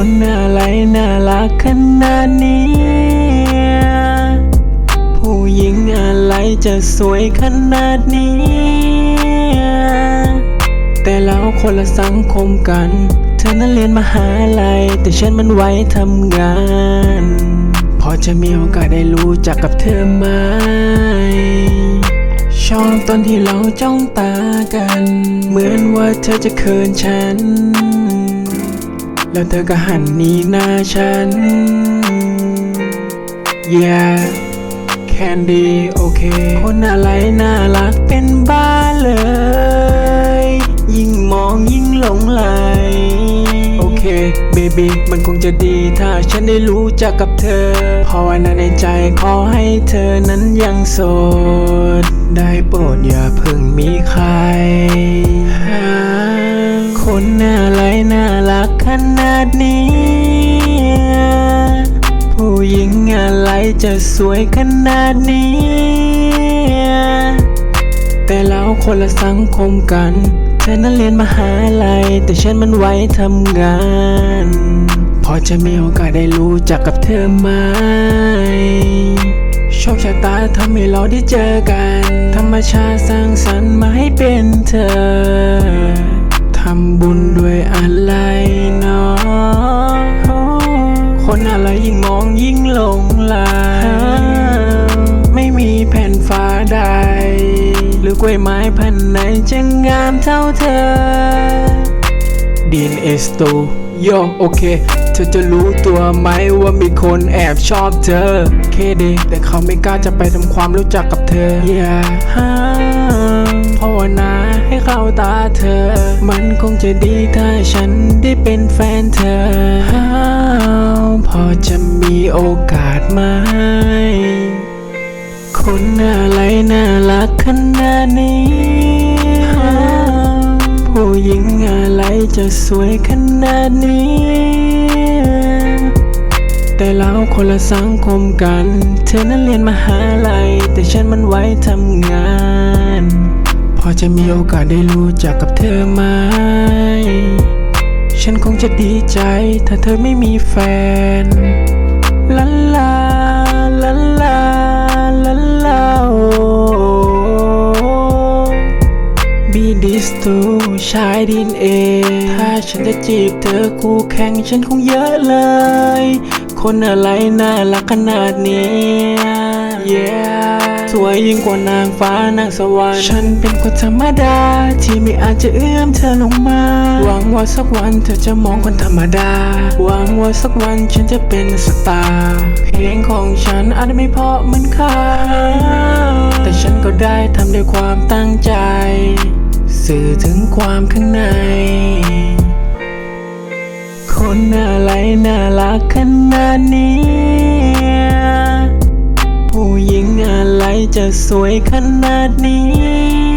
คนอะไรน่ารักขนาดนี้ ผู้หญิงอะไรจะสวยขนาดนี้ แต่เราคนละสังคมกัน เธอนั้นเรียนมหาลัยแต่ฉันมันไว้ทำงาน พอจะมีโอกาสได้รู้จักกับเธอไหมชอบตอนที่เราจ้องตากัน เหมือนว่าเธอจะเคินฉัน แล้วเธอก็หันหนีหน้าฉัน Yeah แคนดี้โอเค คนอะไรน่ารักเป็นบ้าเลย ยิ่งมองยิ่งหลงไหล โอเค เบบี้มันคงจะดีถ้าฉันได้รู้จักกับเธอเพราะว่าในใจขอให้เธอนั้นยังโสด ได้โปรดอย่าเพิ่งมีใคร หาคนน่า ขนาดนี้ ผู้หญิงอะไรจะสวยขนาดนี้ แต่เราคนละสังคมกัน เธอนั้นเรียนมหาลัย แต่ฉันมันไว้ทำงาน พอจะมีโอกาสได้รู้จักกับเธอไหมโชคชะตาทำให้เราได้เจอกัน ธรรมชาติสร้างสรรค์มาให้เป็นเธอ ทำบุญด้วยอะไรเนาะคนอะไรยิ่งมองยิ่งหลงไหลไม่มีแผ่นฟ้าใด หรือกล้วยไม้พันธุ์ไหนจะงามเท่าเธอดีนเอสโตโยโอเค เธอจะรู้ตัวไหมว่ามีคนแอบชอบเธอ เคเดแต่เขาไม่กล้าจะไปทำความรู้จักกับเธอ อย่าห้ามภาวนาให้เข้าตาเธอ มันคงจะดีถ้าฉันได้เป็นแฟนเธอ พอจะมีโอกาสไหม คนอะไรน่ารักขนาดนี้ ผู้หญิงอะไรจะสวยขนาดนี้ แต่เราคนละสังคมกัน เธอนั้นเรียนมหาลัย แต่ฉันมันไว้ทำงาน จะมีโอกาสได้รู้จักกับเธอไหม ฉันคงจะดีใจถ้าเธอไม่มีแฟนลาลาลาลาลาลาโอบีดิสตูชายดินเอง ถ้าฉันจะจีบเธอคู่แข่งฉันคงเยอะเลย คนอะไรน่ารักขนาดนี้ Yeah สวยยิ่งกว่านางฟ้านางสวรรค์ฉันเป็นคนธรรมดา ที่ไม่อาจจะเอื้อมเธอลงมา หวังว่าสักวันเธอจะมองคนธรรมดา หวังว่าสักวันฉันจะเป็นสตาร์เพลงของฉันอาจจะไม่เพราะเหมือนใครแต่ฉันก็ได้ทำด้วยความตั้งใจ สื่อถึงความข้างในคนอะไรน่ารักขนาดนี้ จะสวยขนาดนี้